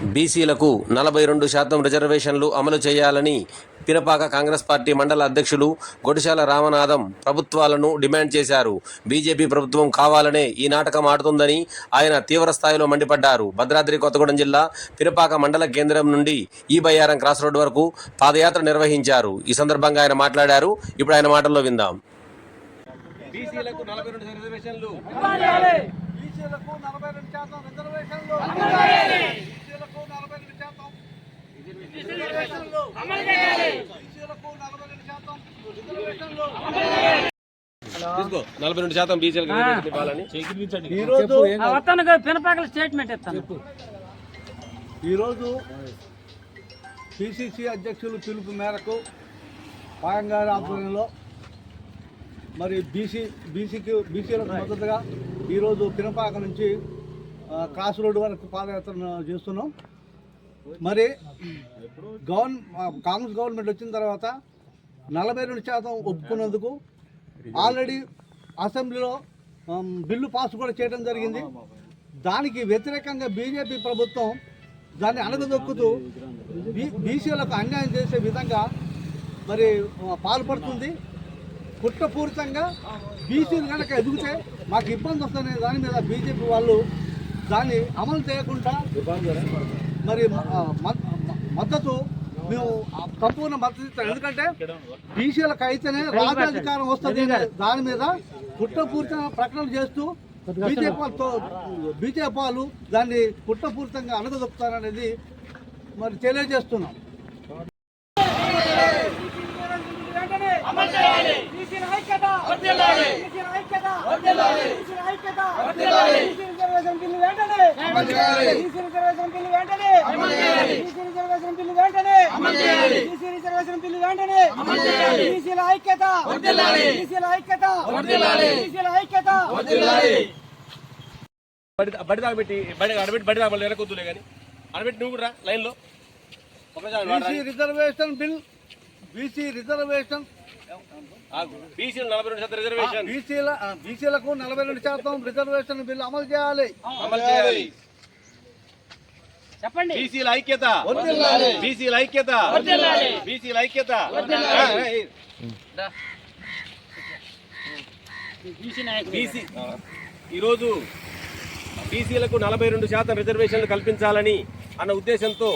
బీసీలకు నలభై రెండు శాతం రిజర్వేషన్లు అమలు చేయాలని పిరపాక కాంగ్రెస్ పార్టీ మండల అధ్యక్షులు గొడిశాల రామనాథం ప్రభుత్వాలను డిమాండ్ చేశారు. బీజేపీ ప్రభుత్వం కావాలనే ఈ నాటకం ఆడుతుందని ఆయన తీవ్ర స్థాయిలో మండిపడ్డారు. భద్రాద్రి కొత్తగూడెం జిల్లా పిరపాక మండల కేంద్రం నుండి ఈ బయ్యారం క్రాస్ రోడ్ వరకు పాదయాత్ర నిర్వహించారు. ఈ సందర్భంగా ఆయన మాట్లాడారు. ఇప్పుడు ఆయన మాటల్లో విందాం. బీసీలకు నలభై రెండు రిజర్వేషన్లు. బీసీలకు నలభై రెండు శాతం రిజర్వేషన్లు బీసీలకు నలభై రెండు శాతం రిజర్వేషన్లు బీసీలకు నలభై రెండు శాతం బీసీలకు ఇవ్వాలని ఈరోజు పినపాకల స్టేట్మెంట్ ఇస్తాను. ఈరోజు పిసిసి అధ్యక్షులు పిలుపు మేరకు పాయం గారి ఆధ్వర్యంలో మరి బీసీ బీసీకి బీసీలకు మద్దతుగా ఈరోజు పినపాక నుంచి క్రాస్ రోడ్డు వరకు పాదయాత్ర చేస్తున్నాం. మరి గవర్న కాంగ్రెస్ గవర్నమెంట్ వచ్చిన తర్వాత నలభై రెండు శాతం ఒప్పుకున్నందుకు ఆల్రెడీ అసెంబ్లీలో బిల్లు పాస్ కూడా చేయడం జరిగింది. దానికి వ్యతిరేకంగా బీజేపీ ప్రభుత్వం దాన్ని అణగదొక్కుతూ బీ బీసీలకు అన్యాయం చేసే విధంగా మరి పాల్పడుతుంది. కుట్రపూరితంగా బీసీలు కనుక ఎదిగితే మాకు ఇబ్బంది వస్తుందనే దాని మీద బీజేపీ వాళ్ళు దాన్ని అమలు చేయకుండా మరి మద్దతు మేము సంపూర్ణ మద్దతు ఇస్తాం. ఎందుకంటే బీసీలకు అయితేనే రాజ్యాధికారం వస్తుంది అనే దాని మీద కుట్రపూరిత ప్రకటనలు చేస్తూ బీజేపీ వాళ్ళతో బీజేపీ వాళ్ళు దాన్ని కుట్రపూరితంగా అణగదొక్కుతారనేది మరి తెలియజేస్తున్నాం. ఐక్యత. ఐక్యత. ఐక్యత. బడి బడి దాకా పెట్టి బడి అడబెట్టి బడి దాకా వెనకొద్దులే కానీ. అడబెట్టి నువ్వు కూడా లైన్లో. BC reservation bill BC reservation. బీసీలు నలభై రెండు శాతం రిజర్వేషన్. బీసీల బీసీలకు నలభై రెండు శాతం రిజర్వేషన్ బిల్ అమలు చేయాలి. అమలు చేయాలి. చెప్పండి. బీసీల ఐక్యత. బీసీల ఐక్యత. బీసీల ఐక్యత. ఈరోజు బీసీలకు నలభై రెండు శాతం రిజర్వేషన్లు కల్పించాలని అన్న ఉద్దేశంతో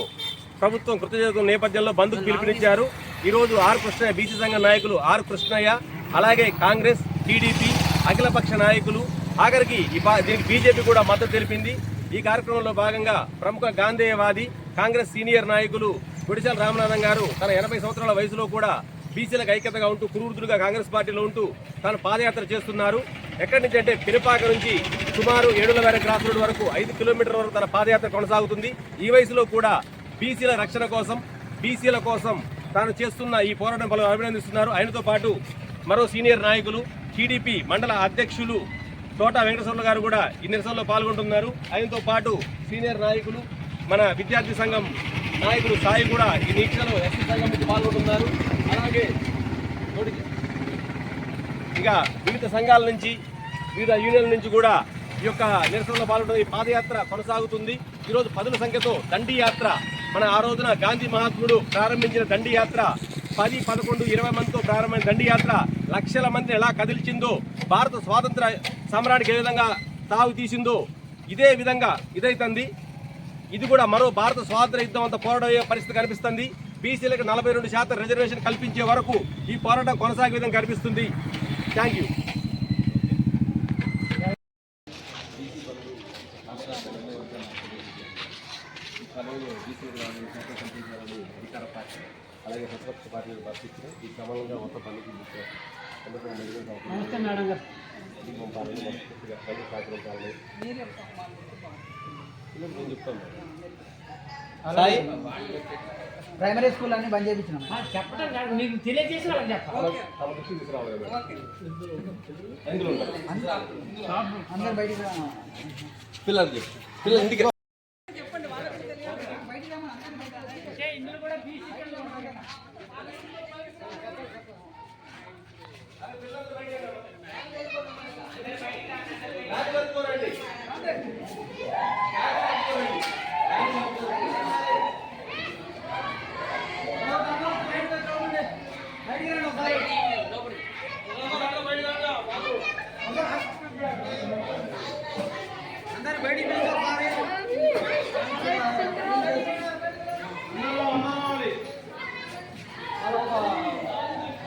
ప్రభుత్వం కృతజ్ఞత నేపథ్యంలో బంద్కు పిలుపునిచ్చారు. ఈరోజు ఆర్ కృష్ణయ్య బీసీ సంఘ నాయకులు ఆర్ కృష్ణయ్య అలాగే కాంగ్రెస్ టీడీపీ అఖిలపక్ష నాయకులు. ఆఖరికి ఈ దీనికి బీజేపీ కూడా మద్దతు తెలిపింది. ఈ కార్యక్రమంలో భాగంగా ప్రముఖ గాంధేయవాది కాంగ్రెస్ సీనియర్ నాయకులు గుడిశాల రామనాథం గారు తన ఎనభై సంవత్సరాల వయసులో కూడా బీసీలకు ఐక్యతగా ఉంటూ కురువృద్ధులుగా కాంగ్రెస్ పార్టీలో ఉంటూ తాను పాదయాత్ర చేస్తున్నారు. ఎక్కడి నుంచి అంటే పినపాక నుంచి సుమారు ఏడుల వేల క్రాస్ రోడ్ వరకు ఐదు కిలోమీటర్ల వరకు తన పాదయాత్ర కొనసాగుతుంది. ఈ వయసులో కూడా బీసీల రక్షణ కోసం బీసీల కోసం తాను చేస్తున్న ఈ పోరాటం పలు అభినందిస్తున్నారు. ఆయనతో పాటు మరో సీనియర్ నాయకులు టీడీపీ మండల అధ్యక్షులు తోట వెంకటేశ్వర్లు గారు కూడా ఈ నిరసనలో పాల్గొంటున్నారు. ఆయనతో పాటు సీనియర్ నాయకులు మన విద్యార్థి సంఘం నాయకులు సాయి కూడా ఈ దీక్షలో ఎస్సీ సంఘం నుంచి పాల్గొంటున్నారు. అలాగే ఇక వివిధ సంఘాల నుంచి వివిధ యూనియన్ల నుంచి కూడా ఈ యొక్క నిరసనలో పాల్గొంటున్న ఈ పాదయాత్ర కొనసాగుతుంది. ఈరోజు పదుల సంఖ్యతో దండి యాత్ర మన ఆ రోజున గాంధీ మహాత్ముడు ప్రారంభించిన దండి యాత్ర పది పదకొండు ఇరవై మందితో ప్రారంభమైన దండి యాత్ర లక్షల మందిని ఎలా కదిల్చిందో భారత స్వాతంత్ర సమరానికి ఏ విధంగా తావు తీసిందో ఇదే విధంగా ఇదైతుంది. ఇది కూడా మరో భారత స్వాతంత్ర యుద్ధం అంత పోరాడయ్యే పరిస్థితి కనిపిస్తుంది. బీసీలకు నలభై రెండు శాతం రిజర్వేషన్ కల్పించే వరకు ఈ పోరాటం కొనసాగే విధంగా కనిపిస్తుంది. Thank you. అలాగే ప్రతిపక్ష పార్టీలు పరిస్థితులు ఈ క్రమంగా మొత్తం పనికి నేను చెప్తాను. ప్రైమరీ స్కూల్ అన్ని బంద్ చేయించినాం. చెప్పడం కాదు మీకు తెలియజేసిన వాళ్ళకి చెప్పాలి. అందరు బయటికి. పిల్లలు చెప్పు. పిల్లలు ఇంటికి అంటే ఇందులో కూడా బీసీ కింద ఉన్నారు కదా. రాజవర్గం రండి.